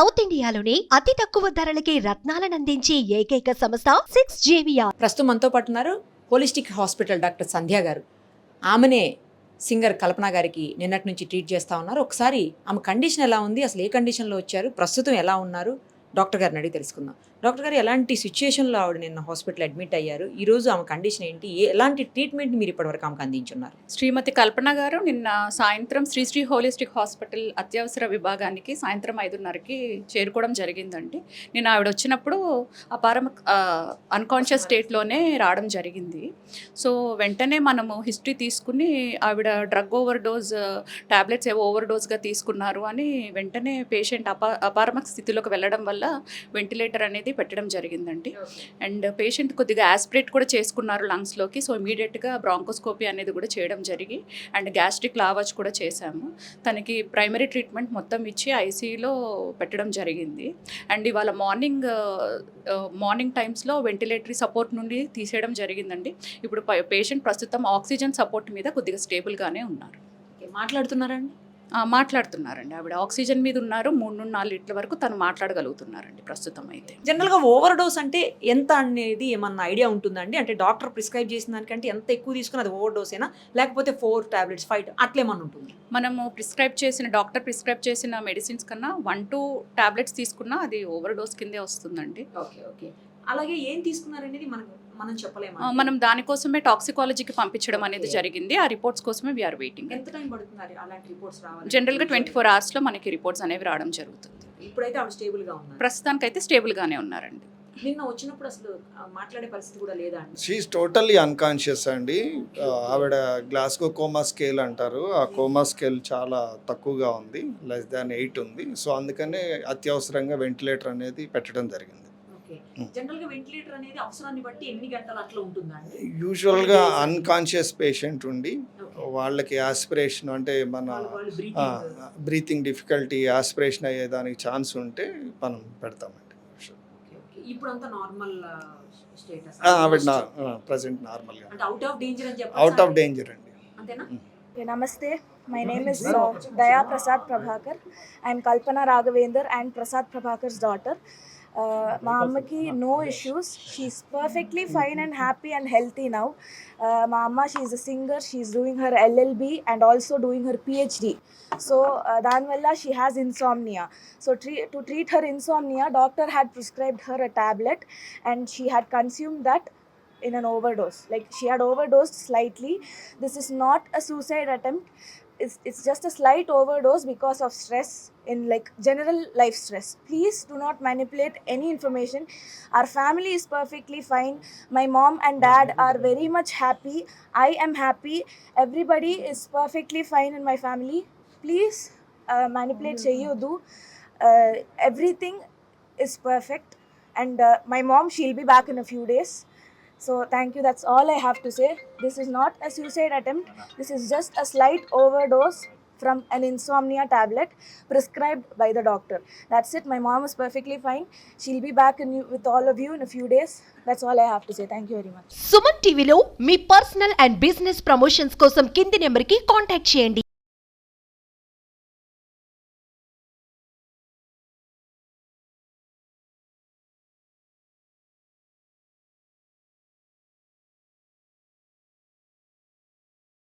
South ఇండియాలోని అతి తక్కువ ధరలకి రత్నాలనందించే ఏకైక సంస్థ సిక్స్ జేవియా ప్రస్తుతం మనతో పాటు ఉన్నారు హోలిస్టిక్ హాస్పిటల్ డాక్టర్ సంధ్య గారు. ఆమెనే సింగర్ కల్పన గారికి నిన్నటి నుంచి ట్రీట్ చేస్తా ఉన్నారు. ఒకసారి ఆమె కండిషన్ ఎలా ఉంది? అసలు ఏ కండిషన్లో వచ్చారు? ప్రస్తుతం ఎలా ఉన్నారు? డాక్టర్ గారిని అడిగి తెలుసుకుందాం. డాక్టర్ గారు ఎలాంటి సిచ్యుయేషన్లో ఆవిడ నిన్న హాస్పిటల్ అడ్మిట్ అయ్యారు? ఈరోజు ఆమె కండిషన్ ఏంటి? ఎలాంటి ట్రీట్మెంట్ మీరు ఇప్పటివరకు ఆమెకు అందించున్నారు? శ్రీమతి కల్పన గారు నిన్న సాయంత్రం శ్రీశ్రీ హోలిస్టిక్ హాస్పిటల్ అత్యవసర విభాగానికి సాయంత్రం ఐదున్నరకి చేరుకోవడం జరిగిందండి. నేను ఆవిడ వచ్చినప్పుడు అపారం అన్కాన్షియస్ స్టేట్లోనే రావడం జరిగింది. సో వెంటనే మనము హిస్టరీ తీసుకుని ఆవిడ డ్రగ్ ఓవర్ డోస్ ట్యాబ్లెట్స్ ఏవో ఓవర్ డోస్గా తీసుకున్నారు అని వెంటనే పేషెంట్ అపా అపారమక స్థితిలోకి వెళ్ళడం వల్ల వెంటిలేటర్ అనేది పెట్టడం జరిగిందండి. అండ్ పేషెంట్ కొద్దిగా యాస్పిరేట్ కూడా చేసుకున్నారు లంగ్స్లోకి. సో ఇమీడియట్గా బ్రాంకోస్కోపీ అనేది కూడా చేయడం జరిగి అండ్ గ్యాస్ట్రిక్ లావాజ్ కూడా చేశాము. తనకి ప్రైమరీ ట్రీట్మెంట్ మొత్తం ఇచ్చి ఐసీయూలో పెట్టడం జరిగింది. అండ్ ఇవాళ మార్నింగ్ మార్నింగ్ టైమ్స్లో వెంటిలేటరీ సపోర్ట్ నుండి తీసేయడం జరిగిందండి. ఇప్పుడు పేషెంట్ ప్రస్తుతం ఆక్సిజన్ సపోర్ట్ మీద కొద్దిగా స్టేబుల్గానే ఉన్నారు. మాట్లాడుతున్నారండి మాట్లాడుతున్నారండి. ఆవిడ ఆక్సిజన్ మీద ఉన్నారు. మూడు నుండి నాలుగు లీటర్ల వరకు తను మాట్లాడగలుగుతున్నారండి ప్రస్తుతం అయితే. జనరల్గా ఓవర్ డోస్ అంటే ఎంత అనేది ఏమన్నా ఐడియా ఉంటుందండి? అంటే డాక్టర్ ప్రిస్క్రైబ్ చేసిన దానికంటే ఎంత ఎక్కువ తీసుకుని అది ఓవర్ డోస్ అయినా లేకపోతే ఫోర్ టాబ్లెట్స్ ఫైవ్ అట్లేమన్నా ఉంటుంది? మనము ప్రిస్క్రైబ్ చేసిన డాక్టర్ ప్రిస్క్రైబ్ చేసిన మెడిసిన్స్ కన్నా వన్ టూ టాబ్లెట్స్ తీసుకున్నా అది ఓవర్ డోస్ కిందే వస్తుందండి. Okay okay. అలాగే ఏం తీసుకున్నారనేది మనకు మనం చెప్పలేము మనం దానికోసమే టాక్సికాలజీకి పంపించడం అనేది. జరిగింది. ఆ రిపోర్ట్స్ కోసమే వీఆర్ వెయిటింగ్ ఎంత టైం పడుతుంది అలాంటి రిపోర్ట్స్ రావాలి? జనరల్గా ట్వంటీ ఫోర్ అవర్స్లో మనకి రిపోర్ట్స్ అనేవి రావడం జరుగుతుంది. ఇప్పుడైతే ఆవిడ స్టేబుల్గా ఉన్నారు ప్రస్తుతానికైతే స్టేబుల్గానే ఉన్నారండి. నిన్న వచ్చినప్పుడు అసలు మాట్లాడే పరిస్థితి కూడా లేదా షీఈ్ టోటల్లీ అన్కాన్షియస్ అండి. ఆ, ఆవిడ గ్లాస్గో కోమా స్కేల్ అంటారు. ఆ కోమా స్కేల్ చాలా తక్కువగా ఉంది. లెస్ దాన్ ఎయిట్ ఉంది. సో అందుకనే అత్యవసరంగా వెంటిలేటర్ అనేది పెట్టడం జరిగింది. జనరల్గా వెంటిలేటర్ అనేది అవసరాన్ని బట్టి ఎన్ని గంటలు అట్లా ఉంటుందా అండి యూజువల్గా అన్కాన్షియస్ పేషెంట్ ఉండి వాళ్ళకి ఆస్పిరేషన్ అంటే మన బ్రీతింగ్ డిఫికల్టీ ఆస్పిరేషన్ అయ్యేదానికి ఛాన్స్ ఉంటే మనం పెడతామండి. Okay, okay. ఇప్పుడు అంతా నార్మల్ స్టేటస్ ఆ, ఆవిడ నా ప్రజెంట్ నార్మల్గా అంటే అవుట్ ఆఫ్ డేంజర్ అని చెప్పి అవుట్ ఆఫ్ డేంజర్ అండి. అంతేనా? Okay, namaste. My name is uh, Daya Prasad Prabhakar. I am Kalpana Raghavendra and Prasad Prabhakar's daughter. Uh, మా అమ్మకి no issues she is perfectly fine and happy and healthy now మా అమ్మ she is a singer she is doing her LLB and also doing her PhD so దానివల్ల she has insomnia so tree to treat her insomnia doctor had prescribed her a tablet and she had consume that in an overdose. Like she had overdosed slightly. This is not a suicide attempt. It's, it's just a slight overdose because of stress in like general life stress. Please do not manipulate any information. Our family is perfectly fine. My mom and dad are very much happy. I am happy. Everybody is perfectly fine in my family. Please uh, manipulate cheyyudu. Uh, everything is perfect. And uh, my mom, she'll be back in a few days. So thank you. That's all I have to say. This is not a suicide attempt. This is just a slight overdose from an insomnia tablet prescribed by the doctor. That's it. My mom is perfectly fine. She'll be back in you, with all of you in a few days. That's all I have to say. Thank you very much. Suman టీవీలో మీ personal and business promotions కోసం కింది నెంబర్కి contact చేయండి